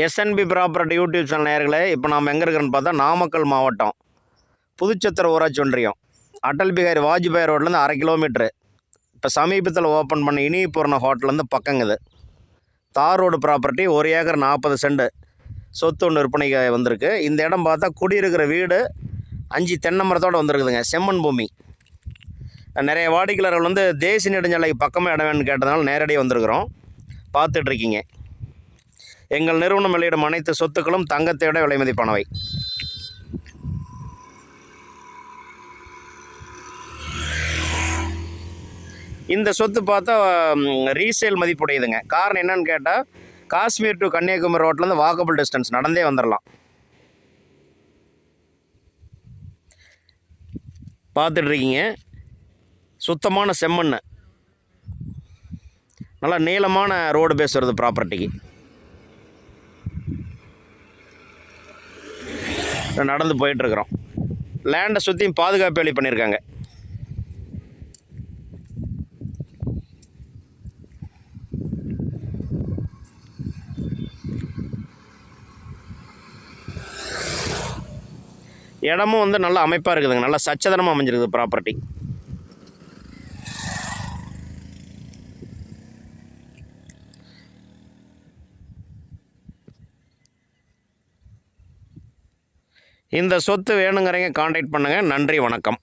SNP property YouTube channel நேயர்களே இப்போ நாம் எங்கே இருக்கிறோன்னு பார்த்தா நாமக்கல் மாவட்டம். புதுச்சத்திர ஊராட்சி ஒன்றியம். அடல் பிகாரி வாஜ்பாய் ரோட்லேருந்து அரை கிலோமீட்ரு இப்போ சமீபத்தில் ஓப்பன் பண்ண இனியபூர்ண ஹோட்டல்லேருந்து பக்கங்குது தார் ரோடு ப்ராப்பர்ட்டி ஒரு ஏக்கர் நாற்பது சென்ட் சொத்து ஒன்று விற்பனைக்கு வந்திருக்கு. இந்த இடம் பார்த்தா குடியிருக்கிற வீடு அஞ்சு தென்னை மரத்தோடு வந்திருக்குதுங்க. செம்மண் பூமி. நிறைய வாடிக்கையாளர்கள் வந்து தேசிய நெடுஞ்சாலைக்கு பக்கமாக இடம் வேணும்னு கேட்டதுனால நேரடியாக வந்திருக்கிறோம். பார்த்துட்ருக்கீங்க எங்கள் நிறுவனம் வெளியிடும் அனைத்து சொத்துக்களும் தங்கத்தை விட விலை மதிப்பானவை. இந்த சொத்து பார்த்தா ரீசேல் மதிப்புடையதுங்க. காரணம் என்னன்னு கேட்டால் காஷ்மீர் டு கன்னியாகுமரி ரோட்லேருந்து வாக்கபிள் டிஸ்டன்ஸ் நடந்தே வந்துடலாம் பார்த்துட்ருக்கீங்க. சுத்தமான செம்மண். நல்லா நீளமான ரோடு பேஸ் வருது ப்ராப்பர்ட்டிக்கு நடந்து போயிட்டுருக்குறோம். லேண்டை சுற்றியும் பாதுகாப்பு வேலி பண்ணியிருக்காங்க இடமும் வந்து நல்லா அமைப்பாக இருக்குதுங்க. நல்லா சச்சதனமாக அமைஞ்சிருக்குது ப்ராப்பர்ட்டி இந்த சொத்து வேணுங்கிறவங்க காண்டாக்ட் பண்ணுங்கள் நன்றி வணக்கம்.